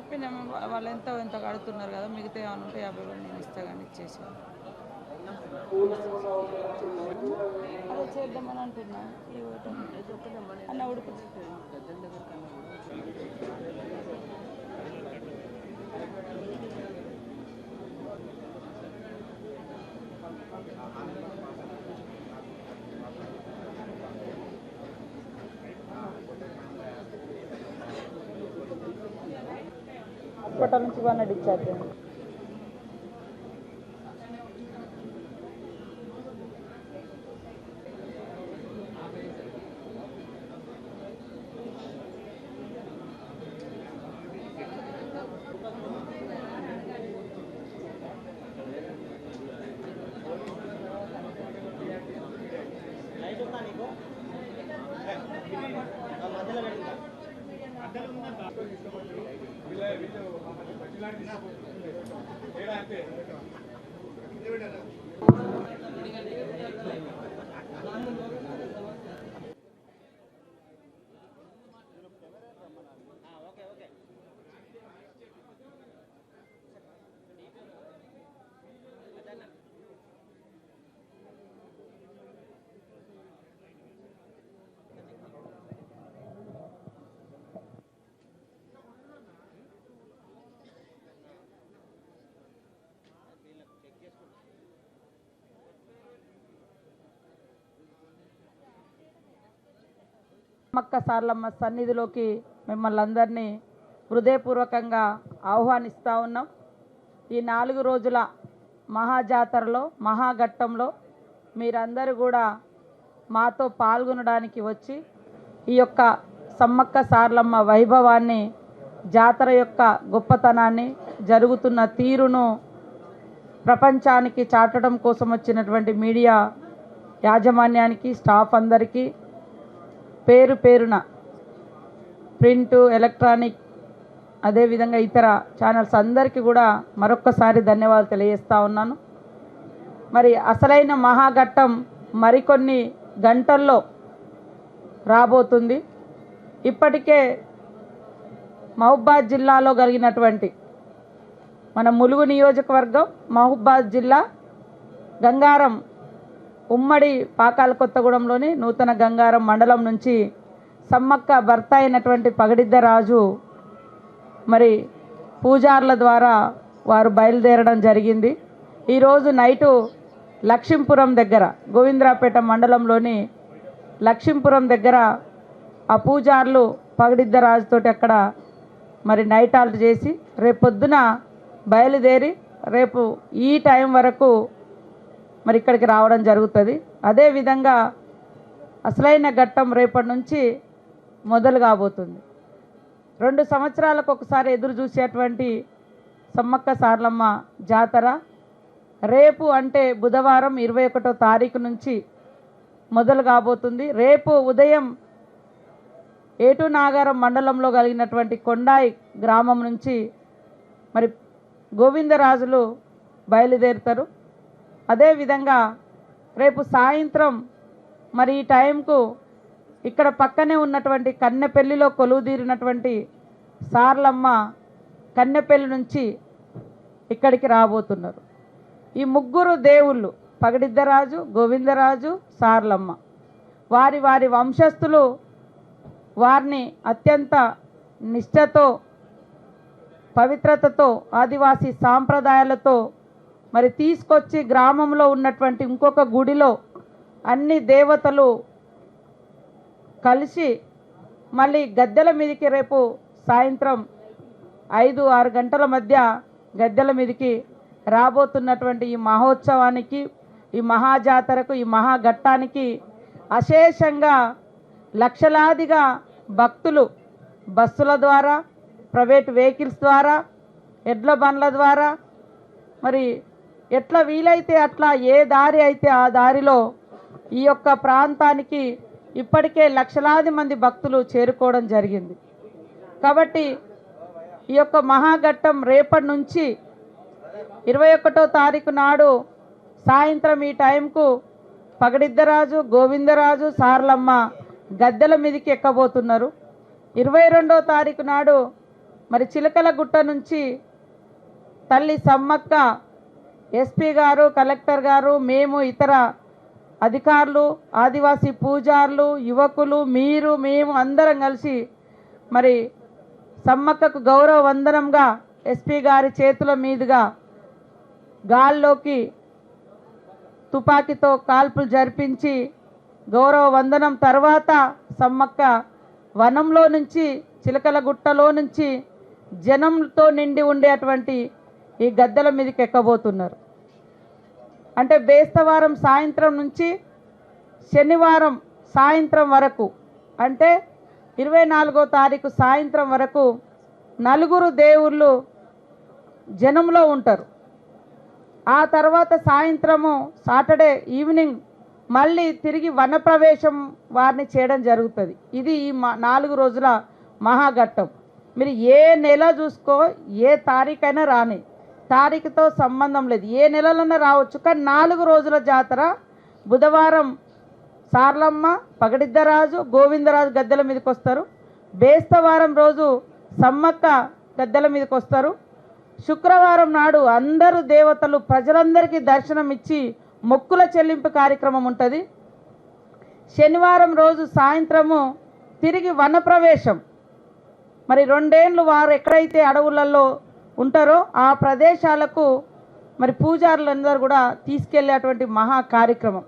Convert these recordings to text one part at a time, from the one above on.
చెప్పినాము వాళ్ళు ఎంత ఎంత కడుతున్నారు కదా మిగతా ఏమైనా ఉంటే యాభై వేలు నేను ఇస్తా కానీ ఇచ్చేసి. అదే చేద్దామని అంటున్నా. ఈ ఓటు. అన్న ఉడుకు హాస్పిటల్ నుంచి వన్ డిశ్చార్జ్ సమ్మక్క సార్లమ్మ సన్నిధిలోకి మిమ్మల్ని అందరినీ హృదయపూర్వకంగా ఆహ్వానిస్తూ ఉన్నాం. ఈ నాలుగు రోజుల మహాజాతరలో మహాఘట్టంలో మీరందరూ కూడా మాతో పాల్గొనడానికి వచ్చి ఈ యొక్క సమ్మక్క సార్లమ్మ వైభవాన్ని జాతర యొక్క గొప్పతనాన్ని జరుగుతున్న తీరును ప్రపంచానికి చాటడం కోసం వచ్చినటువంటి మీడియా యాజమాన్యానికి స్టాఫ్ అందరికీ పేరు పేరున ప్రింట్ ఎలక్ట్రానిక్ అదేవిధంగా ఇతర ఛానల్స్ అందరికీ కూడా మరొక్కసారి ధన్యవాదాలు తెలియజేస్తూ ఉన్నాను. మరి అసలైన మహాఘట్టం మరికొన్ని గంటల్లో రాబోతుంది. ఇప్పటికే మహబాద్ జిల్లాలో కలిగినటువంటి మన ములుగు నియోజకవర్గం మహబాద్ జిల్లా గంగారం ఉమ్మడి పాకాల కొత్తగూడెంలోని నూతన గంగారం మండలం నుంచి సమ్మక్క భర్త అయినటువంటి పగడిద్ద రాజు మరి పూజార్ల ద్వారా వారు బయలుదేరడం జరిగింది. ఈరోజు నైటు లక్ష్మీపురం దగ్గర గోవిందరాపేట మండలంలోని లక్ష్మీపురం దగ్గర ఆ పూజార్లు పగడిద్ద రాజుతోటి అక్కడ మరి నైట్ ఆల్ట్ చేసి రేపొద్దున బయలుదేరి రేపు ఈ టైం వరకు మరి ఇక్కడికి రావడం జరుగుతుంది. అదేవిధంగా అసలైన ఘట్టం రేపటి నుంచి మొదలు కాబోతుంది. రెండు సంవత్సరాలకు ఒకసారి ఎదురు చూసేటువంటి సమ్మక్క సార్లమ్మ జాతర రేపు అంటే బుధవారం ఇరవై ఒకటో తారీఖు నుంచి మొదలు కాబోతుంది. రేపు ఉదయం ఏటు నాగారం మండలంలో కలిగినటువంటి కొండాయి గ్రామం నుంచి మరి గోవిందరాజులు బయలుదేరుతారు. అదేవిధంగా రేపు సాయంత్రం మరి ఈ టైంకు ఇక్కడ పక్కనే ఉన్నటువంటి కన్నెపల్లిలో కొలువుదీరినటువంటి సార్లమ్మ కన్నెపల్లి నుంచి ఇక్కడికి రాబోతున్నారు. ఈ ముగ్గురు దేవుళ్ళు పగడిద్దరాజు గోవిందరాజు సార్లమ్మ. వారి వారి వంశస్థులు వారిని అత్యంత నిష్ఠతో పవిత్రతతో ఆదివాసీ సాంప్రదాయాలతో మరి తీసుకొచ్చి గ్రామంలో ఉన్నటువంటి ఇంకొక గుడిలో అన్ని దేవతలు కలిసి మళ్ళీ గద్దెల మీదకి రేపు సాయంత్రం ఐదు ఆరు గంటల మధ్య గద్దెల మీదకి రాబోతున్నటువంటి ఈ మహోత్సవానికి ఈ మహాజాతరకు ఈ మహాఘట్టానికి అశేషంగా లక్షలాదిగా భక్తులు బస్సుల ద్వారా ప్రైవేట్ వెహికల్స్ ద్వారా ఎడ్ల బండ్ల ద్వారా మరి ఎట్లా వీలైతే అట్లా ఏ దారి అయితే ఆ దారిలో ఈ యొక్క ప్రాంతానికి ఇప్పటికే లక్షలాది మంది భక్తులు చేరుకోవడం జరిగింది. కాబట్టి ఈ యొక్క మహాఘట్టం రేపటి నుంచి ఇరవై ఒకటో తారీఖు నాడు సాయంత్రం ఈ టైంకు పగడిద్దరాజు గోవిందరాజు సార్లమ్మ గద్దెల మీదకి ఎక్కబోతున్నారు. ఇరవై రెండో తారీఖు నాడు మరి చిలకలగుట్ట నుంచి తల్లి సమ్మక్క ఎస్పీ గారు కలెక్టర్ గారు మేము ఇతర అధికారులు ఆదివాసీ పూజారులు యువకులు మీరు మేము అందరం కలిసి మరి సమ్మక్కకు గౌరవ వందనంగా ఎస్పీ గారి చేతుల మీదుగా గాల్లోకి తుపాకీతో కాల్పులు జరిపించి గౌరవ వందనం తర్వాత సమ్మక్క వనంలో నుంచి చిలకల గుట్టలో నుంచి జనంతో నిండి ఉండేటువంటి ఈ గద్దెల మీదకి ఎక్కబోతున్నారు. అంటే బేస్తవారం సాయంత్రం నుంచి శనివారం సాయంత్రం వరకు అంటే ఇరవై నాలుగో తారీఖు సాయంత్రం వరకు నలుగురు దేవుళ్ళు జనంలో ఉంటారు. ఆ తర్వాత సాయంత్రము సాటర్డే ఈవినింగ్ మళ్ళీ తిరిగి వనప్రవేశం వారిని చేయడం జరుగుతుంది. ఇది ఈ నాలుగు రోజుల మహాఘట్టం. మీరు ఏ నెల చూసుకో ఏ తారీఖైనా రాని తారీఖుతో సంబంధం లేదు. ఏ నెలలన్నా రావచ్చు. కానీ నాలుగు రోజుల జాతర బుధవారం సార్లమ్మ పగడిద్దరాజు గోవిందరాజు గద్దెల మీదకి వస్తారు. బేస్తవారం రోజు సమ్మక్క గద్దెల మీదకి వస్తారు. శుక్రవారం నాడు అందరు దేవతలు ప్రజలందరికీ దర్శనం ఇచ్చి మొక్కుల చెల్లింపు కార్యక్రమం ఉంటుంది. శనివారం రోజు సాయంత్రము తిరిగి వనప్రవేశం. మరి రెండేళ్ళు వారు ఎక్కడైతే అడవులలో ఉంటారో ఆ ప్రదేశాలకు మరి పూజారులందరూ కూడా తీసుకెళ్ళేటువంటి మహా కార్యక్రమం.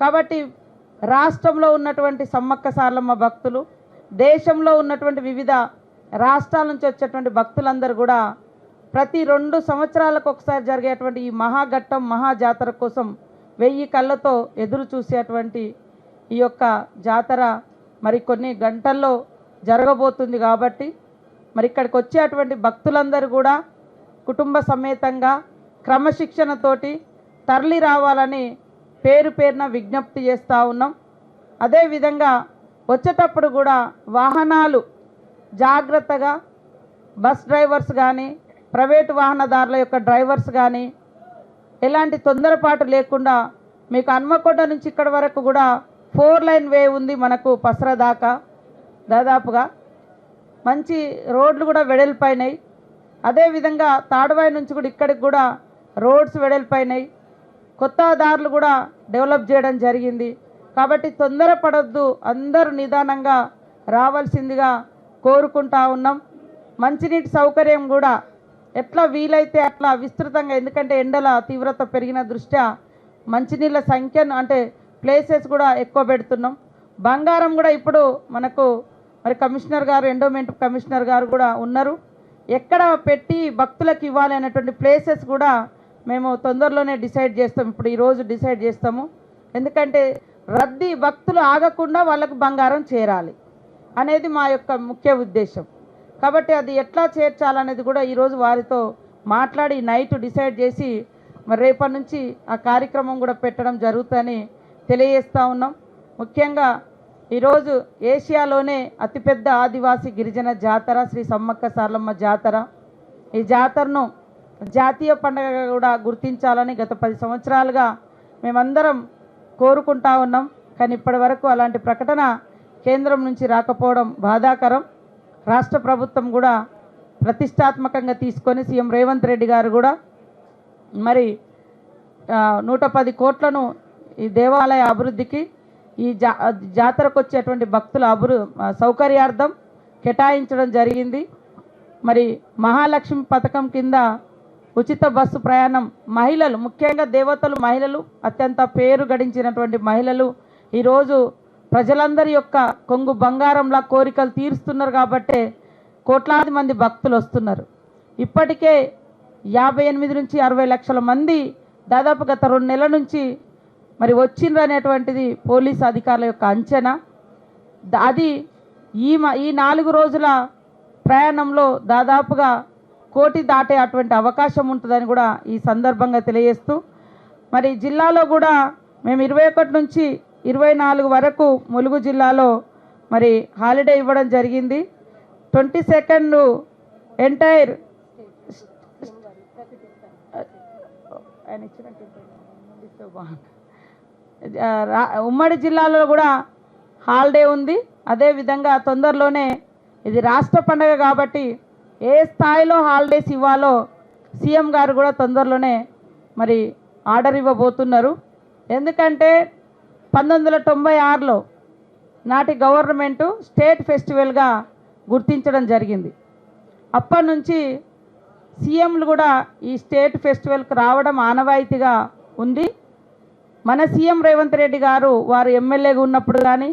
కాబట్టి రాష్ట్రంలో ఉన్నటువంటి సమ్మక్క సార్లమ్మ భక్తులు దేశంలో ఉన్నటువంటి వివిధ రాష్ట్రాల నుంచి వచ్చేటువంటి భక్తులందరూ కూడా ప్రతి రెండు సంవత్సరాలకు ఒకసారి జరిగేటువంటి ఈ మహాఘట్టం మహాజాతర కోసం వెయ్యి కళ్ళతో ఎదురు చూసేటువంటి ఈ యొక్క జాతర మరి కొన్ని గంటల్లో జరగబోతుంది కాబట్టి మరి ఇక్కడికి వచ్చేటువంటి భక్తులందరూ కూడా కుటుంబ సమేతంగా క్రమశిక్షణతోటి తరలి రావాలని పేరు పేరున విజ్ఞప్తి చేస్తూ ఉన్నాం. అదేవిధంగా వచ్చేటప్పుడు కూడా వాహనాలు జాగ్రత్తగా బస్ డ్రైవర్స్ కానీ ప్రైవేటు వాహనదారుల యొక్క డ్రైవర్స్ కానీ ఎలాంటి తొందరపాటు లేకుండా మీకు హన్మకొండ నుంచి ఇక్కడ వరకు కూడా ఫోర్ లైన్ వే ఉంది మనకు పసర దాకా దాదాపుగా. మంచి రోడ్లు కూడా వెడల్పైనాయి. అదేవిధంగా తాడవాయి నుంచి కూడా ఇక్కడికి కూడా రోడ్స్ వెడల్పైనాయి. కొత్త దారులు కూడా డెవలప్ చేయడం జరిగింది. కాబట్టి తొందరపడొద్దు అందరూ నిదానంగా రావాల్సిందిగా కోరుకుంటా ఉన్నాం. మంచినీటి సౌకర్యం కూడా ఎట్లా వీలైతే అట్లా విస్తృతంగా ఎందుకంటే ఎండల తీవ్రత పెరిగిన దృష్ట్యా మంచినీళ్ళ సంఖ్యను అంటే ప్లేసెస్ కూడా ఎక్కువ పెడుతున్నాం. బంగారం కూడా ఇప్పుడు మనకు మరి కమిషనర్ గారు ఎండోమెంట్ కమిషనర్ గారు కూడా ఉన్నారు. ఎక్కడ పెట్టి భక్తులకు ఇవ్వాలి అనేటువంటి ప్లేసెస్ కూడా మేము తొందరలోనే డిసైడ్ చేస్తాం. ఇప్పుడు ఈరోజు డిసైడ్ చేస్తాము. ఎందుకంటే రద్దీ భక్తులు ఆగకుండా వాళ్ళకు బంగారం చేరాలి అనేది మా యొక్క ముఖ్య ఉద్దేశం. కాబట్టి అది ఎట్లా చేర్చాలనేది కూడా ఈరోజు వారితో మాట్లాడి నైట్ డిసైడ్ చేసి మరి రేపటి నుంచి ఆ కార్యక్రమం కూడా పెట్టడం జరుగుతుందని తెలియజేస్తూ ఉన్నాం. ముఖ్యంగా ఈరోజు ఏషియాలోనే అతిపెద్ద ఆదివాసీ గిరిజన జాతర శ్రీ సమ్మక్క సార్లమ్మ జాతర. ఈ జాతరను జాతీయ పండుగగా కూడా గుర్తించాలని గత పది సంవత్సరాలుగా మేమందరం కోరుకుంటా ఉన్నాం. కానీ ఇప్పటి వరకు అలాంటి ప్రకటన కేంద్రం నుంచి రాకపోవడం బాధాకరం. రాష్ట్ర ప్రభుత్వం కూడా ప్రతిష్టాత్మకంగా తీసుకొని సీఎం రేవంత్ రెడ్డి గారు కూడా మరి నూట పది కోట్లను ఈ దేవాలయ అభివృద్ధికి ఈ జా జాతరకు వచ్చేటువంటి భక్తుల అభివృ సౌకర్యార్థం కేటాయించడం జరిగింది. మరి మహాలక్ష్మి పథకం కింద ఉచిత బస్సు ప్రయాణం మహిళలు ముఖ్యంగా దేవతలు మహిళలు అత్యంత పేరు గడించినటువంటి మహిళలు ఈరోజు ప్రజలందరి యొక్క కొంగు బంగారంలా కోరికలు తీరుస్తున్నారు కాబట్టే కోట్లాది మంది భక్తులు వస్తున్నారు. ఇప్పటికే యాభై ఎనిమిది నుంచి అరవై లక్షల మంది దాదాపు గత రెండు నెలల నుంచి మరి వచ్చిండ్రు అనేటువంటిది పోలీస్ అధికారుల యొక్క అంచనా అది ఈ మ- ఈ నాలుగు రోజుల ప్రయాణంలో దాదాపుగా కోటి దాటే అటువంటి అవకాశం ఉంటుందని కూడా ఈ సందర్భంగా తెలియజేస్తూ మరి జిల్లాలో కూడా మేము ఇరవై ఒకటి నుంచి ఇరవై నాలుగు వరకు ములుగు జిల్లాలో మరి హాలిడే ఇవ్వడం జరిగింది ట్వంటీ సెకండ్ ఎంటైర్ ఆయన ఇచ్చినట్టు ఉమ్మడి జిల్లాలో కూడా హాలిడే ఉంది. అదేవిధంగా తొందరలోనే ఇది రాష్ట్ర పండగ కాబట్టి ఏ స్థాయిలో హాలిడేస్ ఇవ్వాలో సీఎం గారు కూడా తొందరలోనే మరి ఆర్డర్ ఇవ్వబోతున్నారు. ఎందుకంటే పంతొమ్మిది వందల తొంభై ఆరులో నాటి గవర్నమెంటు స్టేట్ ఫెస్టివల్గా గుర్తించడం జరిగింది. అప్పటి నుంచి సీఎంలు కూడా ఈ స్టేట్ ఫెస్టివల్కి రావడం ఆనవాయితీగా ఉంది. మన సీఎం రేవంత్ రెడ్డి గారు వారు ఎమ్మెల్యేగా ఉన్నప్పుడు కానీ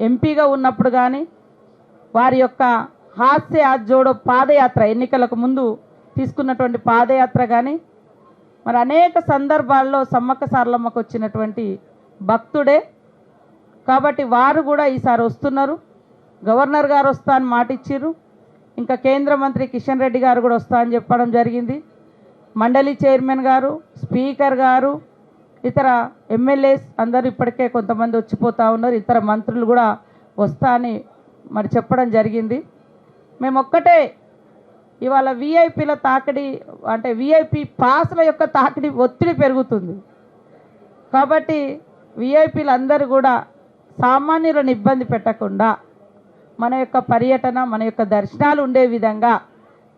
ఎంపీగా ఉన్నప్పుడు కానీ వారి యొక్క హాస్య జోడో పాదయాత్ర ఎన్నికలకు ముందు తీసుకున్నటువంటి పాదయాత్ర కానీ మరి అనేక సందర్భాల్లో సమ్మక్క సారలమ్మకు వచ్చినటువంటి భక్తుడే. కాబట్టి వారు కూడా ఈసారి వస్తున్నారు. గవర్నర్ గారు వస్తా అని మాట ఇచ్చిర్రు. ఇంకా కేంద్ర మంత్రి కిషన్ రెడ్డి గారు కూడా వస్తా అని చెప్పడం జరిగింది. మండలి చైర్మన్ గారు స్పీకర్ గారు ఇతర ఎమ్మెల్యేస్ అందరూ ఇప్పటికే కొంతమంది వచ్చిపోతూ ఉన్నారు. ఇతర మంత్రులు కూడా వస్తా అని మరి చెప్పడం జరిగింది. మేము ఒక్కటే ఇవాళ విఐపీల తాకిడి అంటే విఐపి పాసుల యొక్క తాకిడి ఒత్తిడి పెరుగుతుంది. కాబట్టి విఐపీలు కూడా సామాన్యులను ఇబ్బంది పెట్టకుండా మన యొక్క పర్యటన మన యొక్క దర్శనాలు ఉండే విధంగా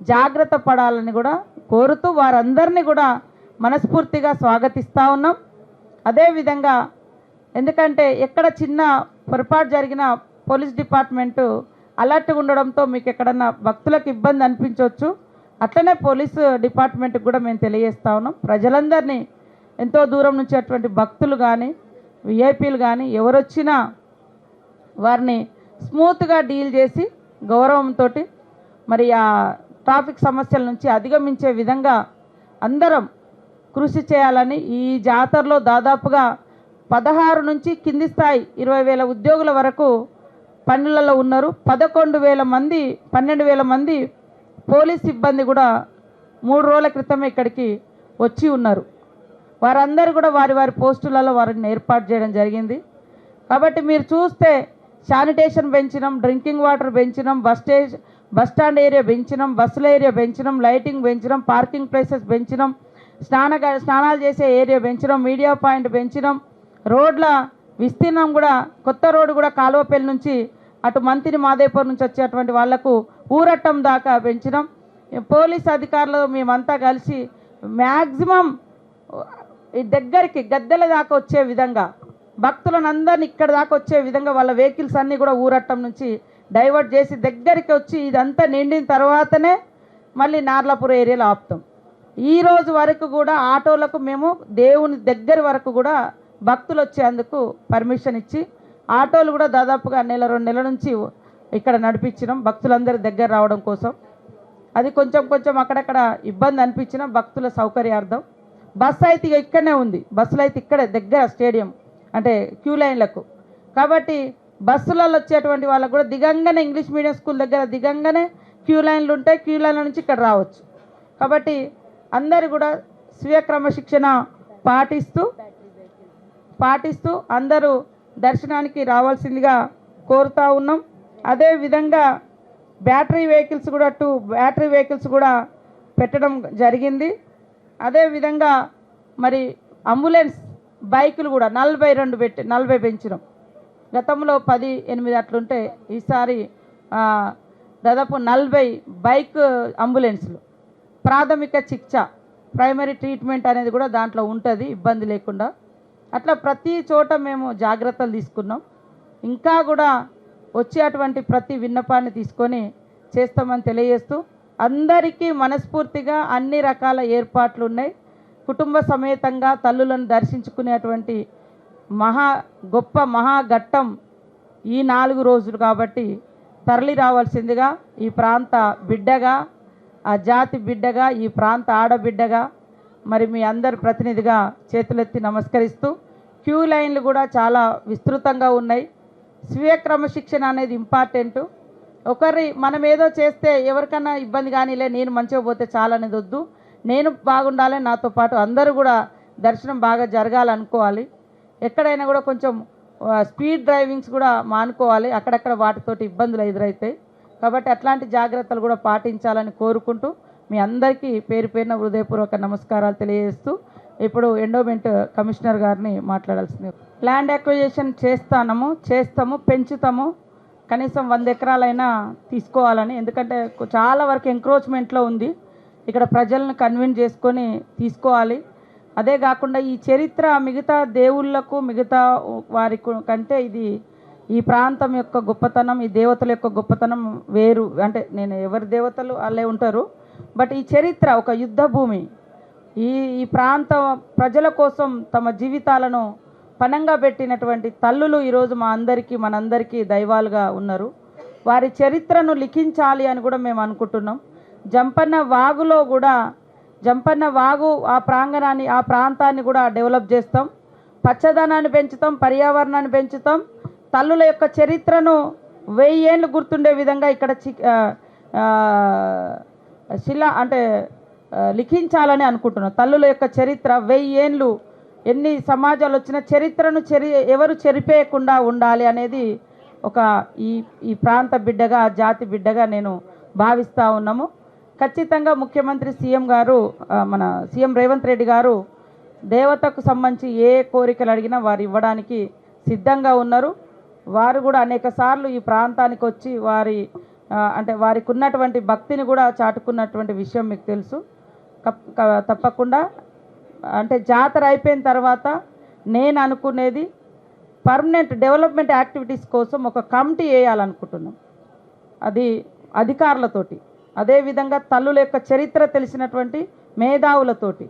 జాగ్రత్త పడాలని కూడా కోరుతూ వారందరినీ కూడా మనస్ఫూర్తిగా స్వాగతిస్తూ ఉన్నాం. అదేవిధంగా ఎందుకంటే ఎక్కడ చిన్న పొరపాటు జరిగిన పోలీస్ డిపార్ట్మెంటు అలర్ట్గా ఉండడంతో మీకు ఎక్కడన్నా భక్తులకు ఇబ్బంది అనిపించవచ్చు. అట్లనే పోలీసు డిపార్ట్మెంట్కి కూడా మేము తెలియజేస్తా ఉన్నాం. ప్రజలందరినీ ఎంతో దూరం నుంచి అటువంటి భక్తులు కానీ విఐపీలు కానీ ఎవరొచ్చినా వారిని స్మూత్గా డీల్ చేసి గౌరవంతో మరి ఆ ట్రాఫిక్ సమస్యల నుంచి అధిగమించే విధంగా అందరం కృషి చేయాలని ఈ జాతరలో దాదాపుగా పదహారు నుంచి కింది స్థాయి ఇరవై వేల ఉద్యోగుల వరకు పనులలో ఉన్నారు. పదకొండు వేల మంది పన్నెండు వేల మంది పోలీస్ సిబ్బంది కూడా మూడు రోజుల క్రితమే ఇక్కడికి వచ్చి ఉన్నారు. వారందరూ కూడా వారి వారి పోస్టులలో వారిని ఏర్పాటు చేయడం జరిగింది. కాబట్టి మీరు చూస్తే శానిటేషన్ పెంచినాం drinking water పెంచినాం bus stage bus stand area పెంచినాం బస్సుల ఏరియా పెంచినాం లైటింగ్ పెంచినాం పార్కింగ్ ప్లేసెస్ పెంచినాం. స్నాన స్నానాలు చేసే ఏరియా పెంచడం మీడియా పాయింట్ పెంచినాం రోడ్ల విస్తీర్ణం కూడా కొత్త రోడ్డు కూడా కాలువపల్లి నుంచి అటు మంత్రి మాదేపూర్ నుంచి వచ్చేటువంటి వాళ్ళకు ఊరట్టం దాకా పెంచినాం పోలీస్ అధికారులు మేమంతా కలిసి మ్యాక్సిమం దగ్గరికి గద్దెల దాకా వచ్చే విధంగా భక్తులను అందరిని ఇక్కడ దాకా వచ్చే విధంగా వాళ్ళ వెహికల్స్ అన్నీ కూడా ఊరట్టం నుంచి డైవర్ట్ చేసి దగ్గరికి వచ్చి ఇదంతా నిండిన తర్వాతనే మళ్ళీ నార్లాపూర్ ఏరియాలో ఆపుతాం. ఈ రోజు వరకు కూడా ఆటోలకు మేము దేవుని దగ్గర వరకు కూడా భక్తులు వచ్చేందుకు పర్మిషన్ ఇచ్చి ఆటోలు కూడా దాదాపుగా నెల రెండు నెలల నుంచి ఇక్కడ నడిపించినాం భక్తులందరి దగ్గర రావడం కోసం. అది కొంచెం కొంచెం అక్కడక్కడ ఇబ్బంది అనిపించిన భక్తుల సౌకర్యార్థం. బస్సు అయితే ఇక ఇక్కడనే ఉంది. బస్సులు అయితే ఇక్కడే దగ్గర స్టేడియం అంటే క్యూ లైన్లకు. కాబట్టి బస్సులలో వచ్చేటువంటి వాళ్ళకు కూడా దిగంగానే ఇంగ్లీష్ మీడియం స్కూల్ దగ్గర దిగంగానే క్యూ లైన్లు ఉంటాయి. క్యూ లైన్ల నుంచి ఇక్కడ రావచ్చు. కాబట్టి అందరు కూడా స్వీయ క్రమశిక్షణ పాటిస్తూ పాటిస్తూ అందరూ దర్శనానికి రావాల్సిందిగా కోరుతా ఉన్నాం. అదేవిధంగా బ్యాటరీ వెహికల్స్ కూడా టూ బ్యాటరీ వెహికల్స్ కూడా పెట్టడం జరిగింది. అదేవిధంగా మరి అంబులెన్స్ బైకులు కూడా నలభై రెండు పెట్టి నలభై పెంచడం గతంలో పది ఎనిమిది అట్లుంటే ఈసారి దాదాపు నలభై బైక్ అంబులెన్స్లు. ప్రాథమిక చికిత్స ప్రైమరీ ట్రీట్మెంట్ అనేది కూడా దాంట్లో ఉంటుంది ఇబ్బంది లేకుండా. అట్లా ప్రతి చోట మేము జాగ్రత్తలు తీసుకున్నాం. ఇంకా కూడా వచ్చేటువంటి ప్రతి విన్నపాన్ని తీసుకొని చేస్తామని తెలియజేస్తూ అందరికీ మనస్ఫూర్తిగా అన్ని రకాల ఏర్పాట్లు ఉన్నాయి. కుటుంబ సమేతంగా తల్లులను దర్శించుకునేటువంటి మహా గొప్ప మహాఘట్టం ఈ నాలుగు రోజులు కాబట్టి తరలి రావాల్సిందిగా ఈ ప్రాంత బిడ్డగా ఆ జాతి బిడ్డగా ఈ ప్రాంత ఆడబిడ్డగా మరి మీ అందరి ప్రతినిధిగా చేతులెత్తి నమస్కరిస్తూ క్యూ లైన్లు కూడా చాలా విస్తృతంగా ఉన్నాయి. స్వీయ క్రమశిక్షణ అనేది ఇంపార్టెంట్. ఒకరి మనం ఏదో చేస్తే ఎవరికన్నా ఇబ్బంది కానీలే నేను మంచిగా పోతే చాలనేది వద్దు. నేను బాగుండాలి నాతో పాటు అందరూ కూడా దర్శనం బాగా జరగాలనుకోవాలి. ఎక్కడైనా కూడా కొంచెం స్పీడ్ డ్రైవింగ్స్ కూడా మానుకోవాలి. అక్కడక్కడ వాటితోటి ఇబ్బందులు ఎదురవుతాయి కాబట్టి అట్లాంటి జాగ్రత్తలు కూడా పాటించాలని కోరుకుంటూ మీ అందరికీ పేరు పేరున హృదయపూర్వక నమస్కారాలు తెలియజేస్తూ ఇప్పుడు ఎండోమెంట్ కమిషనర్ గారిని మాట్లాడాల్సింది. ల్యాండ్ అక్విజిషన్ చేస్తాము చేస్తాము పెంచుతాము. కనీసం వంద ఎకరాలైనా తీసుకోవాలని ఎందుకంటే చాలా వరకు ఎంక్రోచ్మెంట్లో ఉంది. ఇక్కడ ప్రజలను కన్విన్స్ చేసుకొని తీసుకోవాలి. అదే కాకుండా ఈ చరిత్ర మిగతా దేవుళ్ళకు మిగతా వారి కంటే ఇది ఈ ప్రాంతం యొక్క గొప్పతనం ఈ దేవతల యొక్క గొప్పతనం వేరు. అంటే నేను ఎవరి దేవతలు వాళ్ళే ఉంటారు బట్ ఈ చరిత్ర ఒక యుద్ధ భూమి ఈ ఈ ప్రాంత ప్రజల కోసం తమ జీవితాలను పణంగా పెట్టినటువంటి తల్లులు ఈరోజు మా అందరికీ మనందరికీ దైవాలుగా ఉన్నారు. వారి చరిత్రను లిఖించాలి అని కూడా మేము అనుకుంటున్నాం. జంపన్న వాగులో కూడా జంపన్న వాగు ఆ ప్రాంగణాన్ని ఆ ప్రాంతాన్ని కూడా డెవలప్ చేస్తాం. పచ్చదనాన్ని పెంచుతాం పర్యావరణాన్ని పెంచుతాం. తల్లుల యొక్క చరిత్రను వెయ్యేళ్ళు గుర్తుండే విధంగా ఇక్కడ శిలా అంటే లిఖించాలని అనుకుంటున్నాం తల్లుల యొక్క చరిత్ర వెయ్యేళ్ళు ఎన్ని సమాజాలు వచ్చిన చరిత్రను చెరి ఎవరు చెరిపేయకుండా ఉండాలి అనేది ఒక ఈ ఈ ప్రాంత బిడ్డగా జాతి బిడ్డగా నేను భావిస్తూ ఉన్నాము. ఖచ్చితంగా ముఖ్యమంత్రి సీఎం గారు మన సీఎం రేవంత్ రెడ్డి గారు దేవతకు సంబంధించి ఏ కోరికలు అడిగినా వారు ఇవ్వడానికి సిద్ధంగా ఉన్నారు. వారు కూడా అనేక సార్లు ఈ ప్రాంతానికి వచ్చి వారి అంటే వారికి ఉన్నటువంటి భక్తిని కూడా చాటుకున్నటువంటి విషయం మీకు తెలుసు. తప్పకుండా. అంటే జాతర అయిపోయిన తర్వాత నేను అనుకునేది పర్మనెంట్ డెవలప్మెంట్ యాక్టివిటీస్ కోసం ఒక కమిటీ వేయాలనుకుంటున్నాం. అది అధికారులతోటి. అదేవిధంగా తల్లుల యొక్క చరిత్ర తెలిసినటువంటి మేధావులతోటి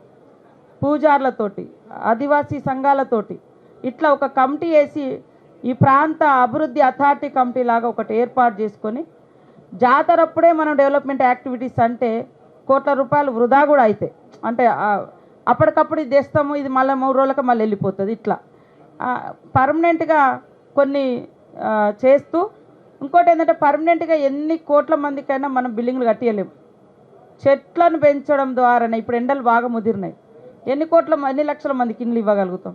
పూజార్లతోటి ఆదివాసీ సంఘాలతోటి ఇట్లా ఒక కమిటీ వేసి ఈ ప్రాంత అభివృద్ధి అథారిటీ కమిటీ లాగా ఒకటి ఏర్పాటు చేసుకొని జాతరప్పుడే మనం డెవలప్మెంట్ యాక్టివిటీస్ అంటే కోట్ల రూపాయలు వృధా కూడా అవుతాయి అంటే అప్పటికప్పుడు ఇది తెస్తాము ఇది మళ్ళీ మూడు రోజులకు మళ్ళీ వెళ్ళిపోతుంది ఇట్లా. పర్మనెంట్గా కొన్ని చేస్తూ ఇంకోటి ఏంటంటే పర్మనెంట్గా ఎన్ని కోట్ల మందికైనా మనం బిల్డింగ్లు కట్టియలేము చెట్లను పెంచడం ద్వారానే ఇప్పుడు ఎండలు బాగా ముదిరినాయి. ఎన్ని కోట్ల ఎన్ని లక్షల మందికి ఇండ్లు ఇవ్వగలుగుతాం?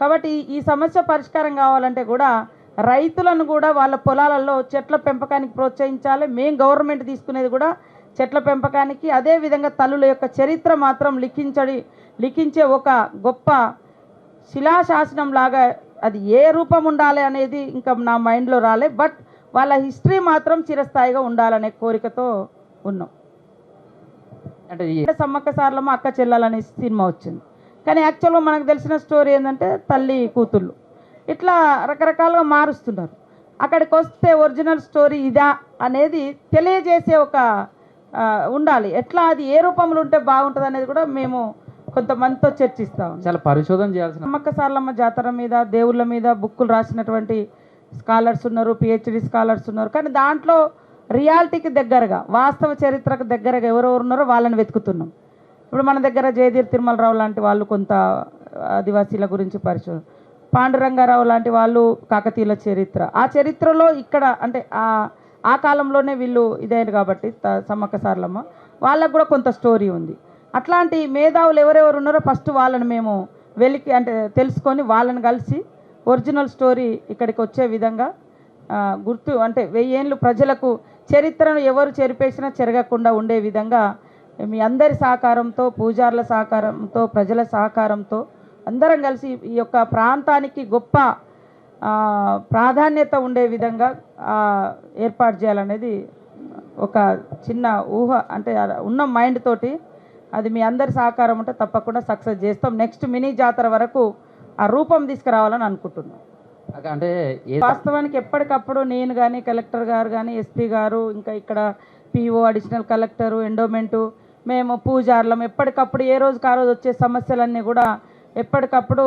కాబట్టి ఈ- సమస్య పరిష్కారం కావాలంటే కూడా రైతులను కూడా వాళ్ళ పొలాలలో చెట్ల పెంపకానికి ప్రోత్సహించాలి. మేము గవర్నమెంట్ తీసుకునేది కూడా చెట్ల పెంపకానికి. అదేవిధంగా తల్లుల యొక్క చరిత్ర మాత్రం లిఖించడి లిఖించే ఒక గొప్ప శిలాశాసనం లాగా అది ఏ రూపం ఉండాలి అనేది ఇంకా నా మైండ్లో రాలే. బట్ వాళ్ళ హిస్టరీ మాత్రం చిరస్థాయిగా ఉండాలనే కోరికతో ఉన్నాం. అంటే సమ్మక్క సార్లమ్మ అక్క చెల్లెలనే సినిమా వచ్చింది. కానీ యాక్చువల్గా మనకు తెలిసిన స్టోరీ ఏంటంటే తల్లి కూతుళ్ళు. ఇట్లా రకరకాలుగా మారుస్తున్నారు. అక్కడికి వస్తే ఒరిజినల్ స్టోరీ ఇదా అనేది తెలియజేసే ఒక ఉండాలి. ఎట్లా అది ఏ రూపంలో ఉంటే బాగుంటుంది అనేది కూడా మేము కొంతమందితో చర్చిస్తాం చాలా పరిశోధన చేయాల్సిన సమ్మక్క సార్లమ్మ జాతర మీద దేవుళ్ళ మీద బుక్కులు రాసినటువంటి స్కాలర్స్ ఉన్నారు పిహెచ్డి స్కాలర్స్ ఉన్నారు. కానీ దాంట్లో రియాలిటీకి దగ్గరగా వాస్తవ చరిత్రకు దగ్గరగా ఎవరెవరు ఉన్నారో వాళ్ళని వెతుకుతున్నాం. ఇప్పుడు మన దగ్గర జయదీర్ తిరుమలరావు లాంటి వాళ్ళు కొంత ఆదివాసీల గురించి పరిశోధన పాండురంగారావు లాంటి వాళ్ళు కాకతీయుల చరిత్ర. ఆ చరిత్రలో ఇక్కడ అంటే ఆ ఆ కాలంలోనే వీళ్ళు ఇదైన కాబట్టి త- సమ్మక్క సార్లమ్మ వాళ్ళకు కూడా కొంత స్టోరీ ఉంది. అట్లాంటి మేధావులు ఎవరెవరు ఉన్నారో ఫస్ట్ వాళ్ళని మేము వెలికి అంటే తెలుసుకొని వాళ్ళని కలిసి ఒరిజినల్ స్టోరీ ఇక్కడికి వచ్చే విధంగా గుర్తు అంటే వెయ్యేళ్ళు ప్రజలకు చరిత్రను ఎవరు చెరిపేసినా చెరగకుండా ఉండే విధంగా మీ అందరి సహకారంతో పూజార్ల సహకారంతో ప్రజల సహకారంతో అందరం కలిసి ఈ యొక్క ప్రాంతానికి గొప్ప ప్రాధాన్యత ఉండే విధంగా ఏర్పాటు చేయాలనేది ఒక చిన్న ఊహ అంటే ఉన్న మైండ్ తోటి అది మీ అందరి సహకారం ఉంటే తప్పకుండా సక్సెస్ చేస్తాం. నెక్స్ట్ మినీ జాతర వరకు ఆ రూపం తీసుకురావాలని అనుకుంటున్నాం. అంటే వాస్తవానికి ఎప్పటికప్పుడు నేను కానీ కలెక్టర్ గారు కానీ ఎస్పీ గారు ఇంకా ఇక్కడ పిఓ అడిషనల్ కలెక్టరు ఎండోమెంటు మేము పూజార్లం. ఎప్పటికప్పుడు ఏ రోజుకి ఆ రోజు వచ్చే సమస్యలన్నీ కూడా ఎప్పటికప్పుడు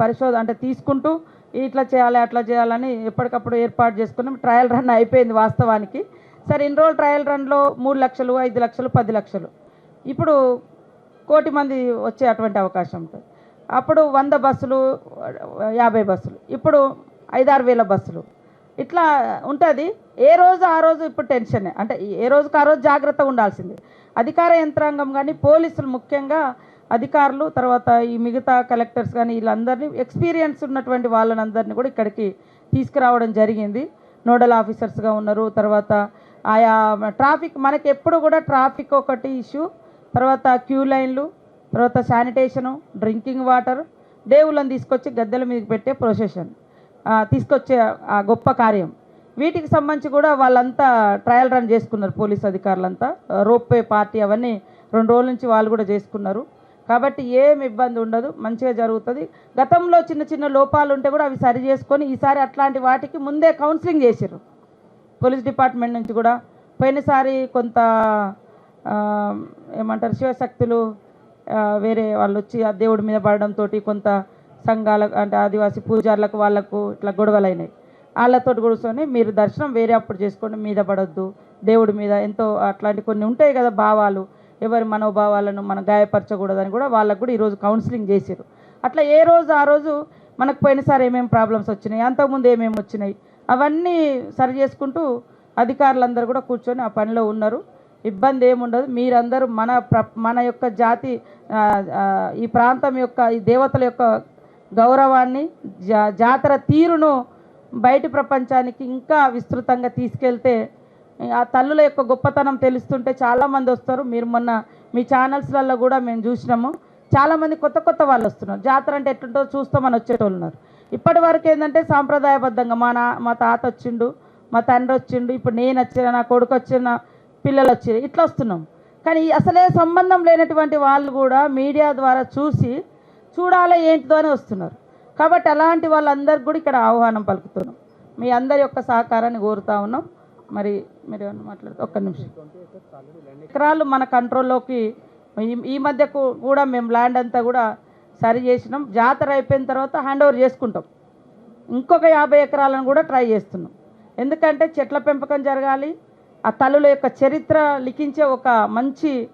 పరిశోధన అంటే తీసుకుంటూ ఇట్లా చేయాలి అట్లా చేయాలని ఎప్పటికప్పుడు ఏర్పాటు చేసుకున్నాం. ట్రయల్ రన్ అయిపోయింది వాస్తవానికి. సరే ఇన్ని రోజులు ట్రయల్ రన్లో మూడు లక్షలు ఐదు లక్షలు పది లక్షలు. ఇప్పుడు కోటి మంది వచ్చే అటువంటి అవకాశం ఉంటుంది. అప్పుడు వంద బస్సులు యాభై బస్సులు. ఇప్పుడు ఐదారు వేల బస్సులు. ఇట్లా ఉంటుంది. ఏ రోజు ఆ రోజు ఇప్పుడు టెన్షనే. అంటే ఏ రోజుకి ఆ రోజు జాగ్రత్తగా ఉండాల్సిందే. అధికార యంత్రాంగం కానీ పోలీసులు ముఖ్యంగా అధికారులు తర్వాత ఈ మిగతా కలెక్టర్స్ కానీ వీళ్ళందరినీ ఎక్స్పీరియన్స్ ఉన్నటువంటి వాళ్ళనందరినీ కూడా ఇక్కడికి తీసుకురావడం జరిగింది. నోడల్ ఆఫీసర్స్గా ఉన్నారు. తర్వాత ఆయా ట్రాఫిక్ మనకి ఎప్పుడు కూడా ట్రాఫిక్ ఒకటి ఇష్యూ. తర్వాత క్యూ లైన్లు తర్వాత శానిటేషను డ్రింకింగ్ వాటర్ దేవుళ్ళని తీసుకొచ్చి గద్దెల మీదకి పెట్టే ప్రొసెషన్ తీసుకొచ్చే ఆ గొప్ప కార్యం. వీటికి సంబంధించి కూడా వాళ్ళంతా ట్రయల్ రన్ చేసుకున్నారు పోలీస్ అధికారులంతా. రోప్వే పార్టీ అవన్నీ రెండు రోజుల నుంచి వాళ్ళు కూడా చేసుకున్నారు. కాబట్టి ఏం ఇబ్బంది ఉండదు మంచిగా జరుగుతుంది. గతంలో చిన్న చిన్న లోపాలు ఉంటే కూడా అవి సరి చేసుకొని ఈసారి అట్లాంటి వాటికి ముందే కౌన్సిలింగ్ చేసారు పోలీస్ డిపార్ట్మెంట్ నుంచి కూడా. పోయినసారి కొంత ఏమంటారు శివశక్తులు వేరే వాళ్ళు వచ్చి ఆ దేవుడి మీద పడడంతో కొంత సంఘాలకు అంటే ఆదివాసీ పూజారులకు వాళ్ళకు ఇట్లా గొడవలు అయినాయి వాళ్ళతో కూర్చొని మీరు దర్శనం వేరే అప్పుడు చేసుకోండి మీద పడొద్దు. దేవుడి మీద ఎంతో అట్లాంటి కొన్ని ఉంటాయి కదా భావాలు. ఎవరి మనోభావాలను మనం గాయపరచకూడదని కూడా వాళ్ళకు కూడా ఈరోజు కౌన్సిలింగ్ చేశారు. అట్లా ఏ రోజు ఆ రోజు మనకు పోయినసారి ఏమేమి ప్రాబ్లమ్స్ వచ్చినాయి అంతకుముందు ఏమేమి వచ్చినాయి అవన్నీ సరి చేసుకుంటూ అధికారులందరూ కూడా కూర్చొని ఆ పనిలో ఉన్నారు. ఇబ్బంది ఏముండదు. మీరందరూ మన ప్ర మన యొక్క జాతి ఈ ప్రాంతం యొక్క ఈ దేవతల యొక్క గౌరవాన్ని జా జాతర తీరును బయటి ప్రపంచానికి ఇంకా విస్తృతంగా తీసుకెళ్తే ఆ తల్లుల యొక్క గొప్పతనం తెలుస్తుంటే చాలామంది వస్తారు. మీరు మొన్న మీ ఛానల్స్లలో కూడా మేము చూసినాము. చాలామంది కొత్త కొత్త వాళ్ళు వస్తున్నారు. జాతర అంటే ఎట్లుంటో చూస్తామని వచ్చేటోళ్ళు ఉన్నారు. ఇప్పటి వరకు ఏంటంటే సాంప్రదాయబద్ధంగా మా నా మా తాత వచ్చిండు మా తండ్రి వచ్చిండు ఇప్పుడు నేను వచ్చిన నా కొడుకు వచ్చిన పిల్లలు వచ్చారు ఇట్లా వస్తున్నాం. కానీ అసలే సంబంధం లేనటువంటి వాళ్ళు కూడా మీడియా ద్వారా చూసి చూడాలి ఏంటిదో అని వస్తున్నారు. కాబట్టి అలాంటి వాళ్ళందరికీ కూడా ఇక్కడ ఆహ్వానం పలుకుతున్నాం. మీ అందరి యొక్క సహకారాన్ని కోరుతా ఉన్నాం. మరి మీరు ఏమన్నా మాట్లాడుతూ ఒక్క నిమిషం. ఎకరాలు మన కంట్రోల్లోకి ఈ- మధ్య కూడా మేము ల్యాండ్ అంతా కూడా సరి చేసినాం. జాతర అయిపోయిన తర్వాత హ్యాండ్ ఓవర్ చేసుకుంటాం. ఇంకొక యాభై ఎకరాలను కూడా ట్రై చేస్తున్నాం. ఎందుకంటే చెట్ల పెంపకం జరగాలి. ఆ తల్లుల యొక్క చరిత్ర లిఖించే ఒక మంచి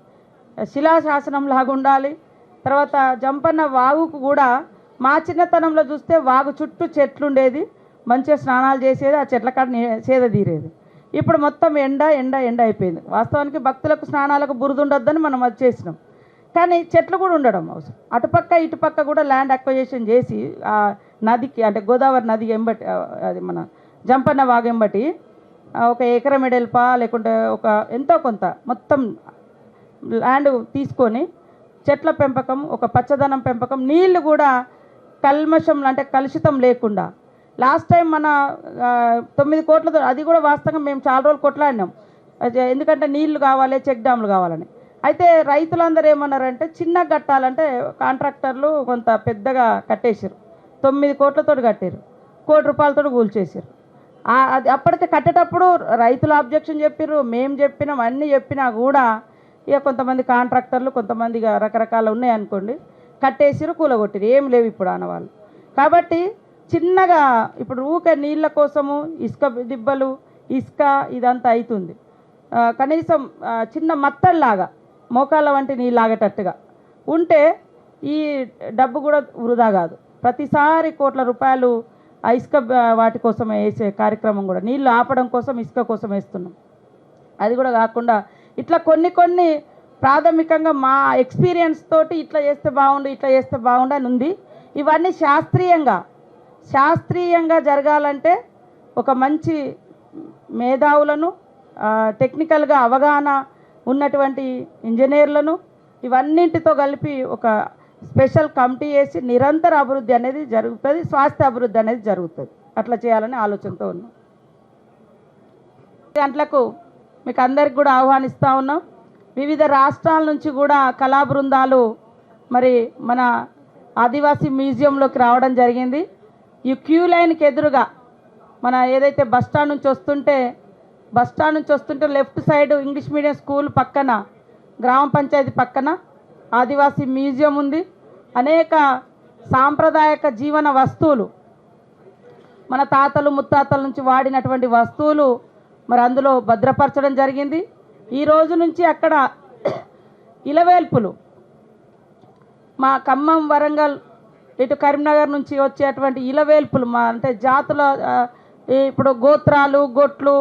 శిలాశాసనం లాగా ఉండాలి. తర్వాత జంపన్న వాగుకు కూడా మా చిన్నతనంలో చూస్తే వాగు చుట్టూ చెట్లు ఉండేది మంచిగా స్నానాలు చేసేది ఆ చెట్ల కాడ సేద తీరేది. ఇప్పుడు మొత్తం ఎండ ఎండ ఎండ అయిపోయింది. వాస్తవానికి భక్తులకు స్నానాలకు బురద ఉండొద్దని మనం అది చేసినాం. కానీ చెట్లు కూడా ఉండడం అవసరం. అటుపక్క ఇటుపక్క కూడా ల్యాండ్ అక్వజేషన్ చేసి ఆ నదికి అంటే గోదావరి నది ఎంబటి అది మన జంపన్న వాగెంబటి ఎంబటి ఒక ఎకరం ఎడల్పా లేకుంటే ఒక ఎంతో కొంత మొత్తం ల్యాండ్ తీసుకొని చెట్ల పెంపకం ఒక పచ్చదనం పెంపకం నీళ్ళు కూడా కల్మషం అంటే కలుషితం లేకుండా. లాస్ట్ టైం మన తొమ్మిది కోట్లతో అది కూడా వాస్తవంగా మేము చాలా రోజులు కొట్లాడినాం. ఎందుకంటే నీళ్ళు కావాలి చెక్ డ్యామ్లు కావాలని. అయితే రైతులందరూ ఏమన్నారంటే చిన్న కట్టాలంటే కాంట్రాక్టర్లు కొంత పెద్దగా కట్టేశారు. తొమ్మిది కోట్లతో కట్టారు. కోటి రూపాయలతో కూల్చేసారు అది అప్పటికి కట్టేటప్పుడు రైతులు ఆబ్జెక్షన్ చెప్పారు మేము చెప్పినాం అన్నీ చెప్పినా కూడా ఇక కొంతమంది కాంట్రాక్టర్లు కొంతమంది రకరకాలు ఉన్నాయి అనుకోండి. కట్టేసిరు కూలగొట్టిరు ఏం లేవు ఇప్పుడు ఆనవాళ్ళు. కాబట్టి చిన్నగా ఇప్పుడు ఊక నీళ్ళ కోసము ఇసుక దిబ్బలు ఇసుక ఇదంతా అవుతుంది కనీసం చిన్న మత్తల్లాగా మోకాళ్ళ వంటి నీళ్ళు ఆగేటట్టుగా ఉంటే ఈ డబ్బు కూడా వృధా కాదు. ప్రతిసారి కోట్ల రూపాయలు ఆ ఇసుక వాటి కోసం వేసే కార్యక్రమం కూడా. నీళ్ళు ఆపడం కోసం ఇసుక కోసం వేస్తున్నాం. అది కూడా కాకుండా ఇట్లా కొన్ని కొన్ని ప్రాథమికంగా మా ఎక్స్పీరియన్స్ తోటి ఇట్లా చేస్తే బాగుండు ఇట్లా చేస్తే బాగుండు అని ఉంది. ఇవన్నీ శాస్త్రీయంగా శాస్త్రీయంగా జరగాలంటే ఒక మంచి మేధావులను టెక్నికల్గా అవగాహన ఉన్నటువంటి ఇంజనీర్లను ఇవన్నింటితో కలిపి ఒక స్పెషల్ కమిటీ వేసి నిరంతర అభివృద్ధి అనేది జరుగుతుంది స్వాస్థ్య అభివృద్ధి అనేది జరుగుతుంది. అట్లా చేయాలని ఆలోచనతో ఉన్నాం. గంటలకు మీకు అందరికి కూడా ఆహ్వానిస్తూ ఉన్నాం. వివిధ రాష్ట్రాల నుంచి కూడా కళా బృందాలు మరి మన ఆదివాసీ మ్యూజియంలోకి రావడం జరిగింది. ఈ క్యూ లైన్కి ఎదురుగా మన ఏదైతే బస్ స్టాండ్ నుంచి వస్తుంటే బస్ స్టాండ్ నుంచి వస్తుంటే left side English medium school పక్కన గ్రామ పంచాయతీ పక్కన ఆదివాసీ మ్యూజియం ఉంది. అనేక సాంప్రదాయక జీవన వస్తువులు మన తాతలు ముత్తాతల నుంచి వాడినటువంటి వస్తువులు మరి అందులో భద్రపరచడం జరిగింది. ఈ రోజు నుంచి అక్కడ ఇలవేల్పులు. మా ఖమ్మం వరంగల్ ఇటు కరీంనగర్ నుంచి వచ్చేటువంటి ఇలవేల్పులు మా అంటే జాతుల ఈ ఇప్పుడు గోత్రాలు గొట్లు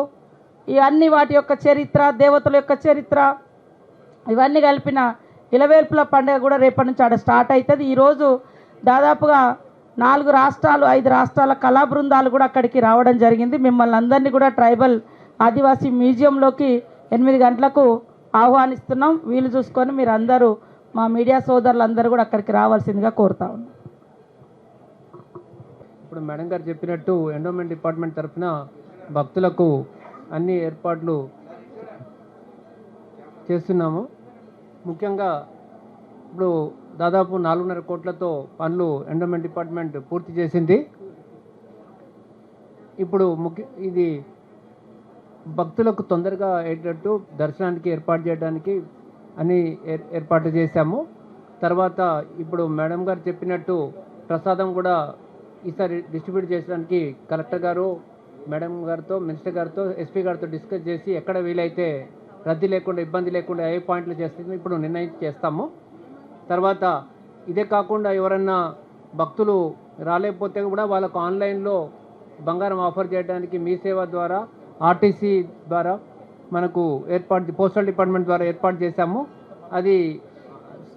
ఇవన్నీ వాటి యొక్క చరిత్ర దేవతల యొక్క చరిత్ర ఇవన్నీ కలిపిన ఇలవేల్పుల పండుగ కూడా రేపటి నుంచి ఆడ స్టార్ట్ అవుతుంది ఈరోజు దాదాపుగా నాలుగు రాష్ట్రాలు ఐదు రాష్ట్రాల కళా బృందాలు కూడా అక్కడికి రావడం జరిగింది. మిమ్మల్ని అందరినీ కూడా ట్రైబల్ ఆదివాసీ మ్యూజియంలోకి ఎనిమిది గంటలకు ఆహ్వానిస్తున్నాం. వీలు చూసుకొని మీరు అందరూ మా మీడియా సోదరులందరూ కూడా అక్కడికి రావాల్సిందిగా కోరుతా ఉన్నాం. ఇప్పుడు మేడం గారు చెప్పినట్టు ఎండోమెంట్ డిపార్ట్మెంట్ తరఫున భక్తులకు అన్ని ఏర్పాట్లు చేస్తున్నాము. ముఖ్యంగా ఇప్పుడు దాదాపు నాలుగున్నర కోట్లతో పనులు ఎండోమెంట్ డిపార్ట్మెంట్ పూర్తి చేసింది. ఇప్పుడు ముఖ్య ఇది భక్తులకు తొందరగా అయ్యేటట్టు దర్శనానికి ఏర్పాటు చేయడానికి అని ఏర్ ఏర్పాటు చేశాము. తర్వాత ఇప్పుడు మేడం గారు చెప్పినట్టు ప్రసాదం కూడా ఈసారి డిస్ట్రిబ్యూట్ చేయడానికి కలెక్టర్ గారు మేడం గారితో మినిస్టర్ గారితో ఎస్పీ గారితో డిస్కస్ చేసి ఎక్కడ వీలైతే రద్దీ లేకుండా ఇబ్బంది లేకుండా ఏ పాయింట్లు చేస్తే ఇప్పుడు నిర్ణయం చేస్తాము. తర్వాత ఇదే కాకుండా ఎవరన్నా భక్తులు రాలేకపోతే కూడా వాళ్ళకు ఆన్లైన్లో బంగారం ఆఫర్ చేయడానికి మీ సేవ ద్వారా ఆర్టీసీ ద్వారా మనకు ఏర్పాటు పోస్టల్ డిపార్ట్మెంట్ ద్వారా ఏర్పాటు చేశాము. అది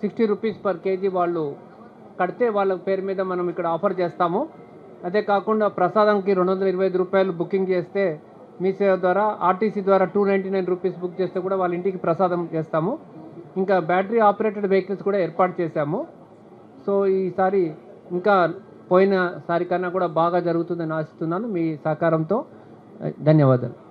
సిక్స్టీ రూపీస్ పర్ కేజీ వాళ్ళు కడితే వాళ్ళ పేరు మీద మనం ఇక్కడ ఆఫర్ చేస్తాము. అదే కాకుండా ప్రసాదంకి రెండు వందల ఇరవై ఐదు రూపాయలు బుకింగ్ చేస్తే మీ సేవ ద్వారా ఆర్టీసీ ద్వారా two ninety nine rupees book చేస్తే కూడా వాళ్ళ ఇంటికి ప్రసాదం చేస్తాము. ఇంకా బ్యాటరీ ఆపరేటెడ్ వెహికల్స్ కూడా ఏర్పాటు చేశాము. సో ఈసారి ఇంకా పోయిన సారి కన్నా కూడా బాగా జరుగుతుందని ఆశిస్తున్నాను మీ సహకారంతో. ధన్యవాదాలు